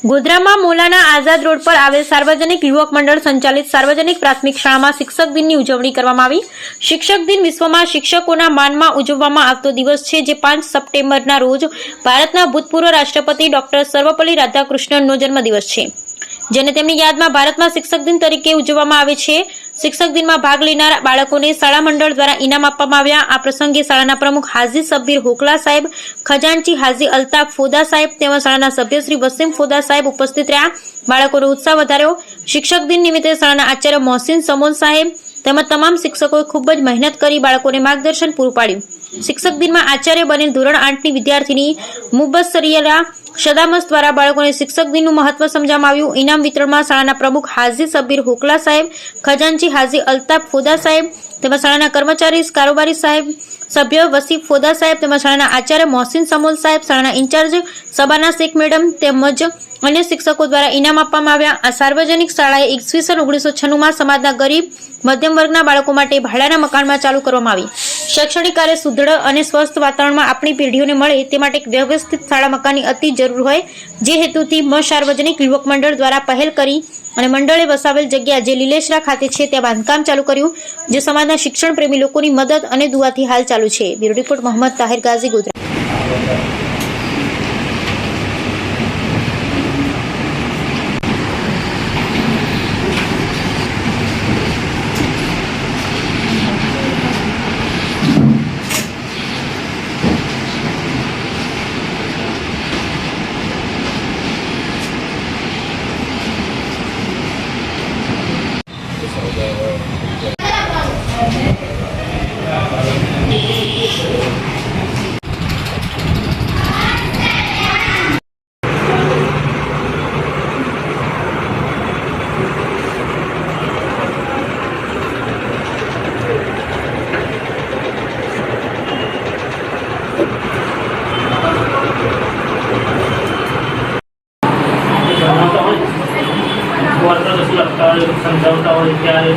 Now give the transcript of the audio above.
ગોધરામાં મોલાના આઝાદ road પર આવેલ સાર્વજનિક યુવક મંડળ સંચાલિત સાર્વજનિક પ્રાથમિક શાળામાં શિક્ષક દિનની ઉજવણી કરવામાં આવી. શિક્ષક દિન વિશ્વમાં શિક્ષકોના માનમાં ઉજવવામાં આવતો દિવસ છે જે પાંચ સપ્ટેમ્બરના રોજ ભારતના ભૂતપૂર્વ રાષ્ટ્રપતિ ડોક્ટર સર્વપલ્લી રાધાકૃષ્ણનનો જન્મદિવસ છે. જેને તેમની યાદમાં ભારતમાં શિક્ષક દિન તરીકે ઉજવવામાં આવે છે. શિક્ષક દિનમાં ભાગ લેનાર બાળકોને શાળા મંડળ દ્વારા ઇનામ આપવામાં આવ્યા. આ પ્રસંગે શાળાના પ્રમુખ હાજી સબ્બીર હોકલા સાહેબ, ખજાનચી હાજી અલ્તાફ ફોદા સાહેબ તેમજ શાળાના સભ્ય શ્રી વસીમ ફોદા સાહેબ ઉપસ્થિત રહ્યા. બાળકોનો ઉત્સાહ વધાર્યો. શિક્ષક દિન નિમિત્તે શાળાના આચાર્ય મોહસિન સમોન સાહેબ તેમજ તમામ શિક્ષકોએ ખૂબ જ મહેનત કરી બાળકોને માર્ગદર્શન પૂરું પાડ્યું. શિક્ષક દિનમાં આચાર્ય બનેલ ધોરણ આઠની વિદ્યાર્થીની મુબસ્સરિયલા સદામસ દ્વારા બાળકોને શિક્ષક દિનનું મહત્વ સમજાવવામાં આવ્યું. ઇનામ વિતરણમાં શાળાના પ્રમુખ હાજી સબીર હુકલા સાહેબ, ખજાનચી હાજી અલ્તાફ ફોદા સાહેબ, તેમજ શાળાના કર્મચારી કારોબારી સાહેબ, સભ્ય વસીફ ફોદા સાહેબ, તેમજ શાળાના આચાર્ય મોહસિન સમોલ સાહેબ, શાળાના ઇન્ચાર્જ સબાના શેખ મેડમ, તેમજ અન્ય શિક્ષકો દ્વારા ઇનામ આપવામાં આવ્યા. આ સાર્વજનિક શાળાએ ઈસવીસન ઓગણીસો છન્નુંમાં સમાજના ગરીબ મધ્યમ વર્ગના બાળકો માટે ભાડાના મકાનમાં ચાલુ કરવામાં આવી. શૈક્ષણિક કાર્ય સુદૃઢ અને સ્વસ્થ વાતાવરણમાં આપણી પેઢીઓને મળે તે માટે એક વ્યવસ્થિત શાળા મકાનની અતિ જરૂર હોય, જે હેતુથી મ સાર્વજનિક યુવક મંડળ દ્વારા પહેલ કરી અને મંડળે વસાવેલ જગ્યા જે લીલેશરા ખાતે છે ત્યાં બાંધકામ ચાલુ કર્યું, જે સમાજના શિક્ષણ પ્રેમી લોકોની મદદ અને દુઆથી હાલ ચાલુ છે. Bureau report Mohammad Tahir Ghazi, Godhra. tôi sân đấu tôi chơi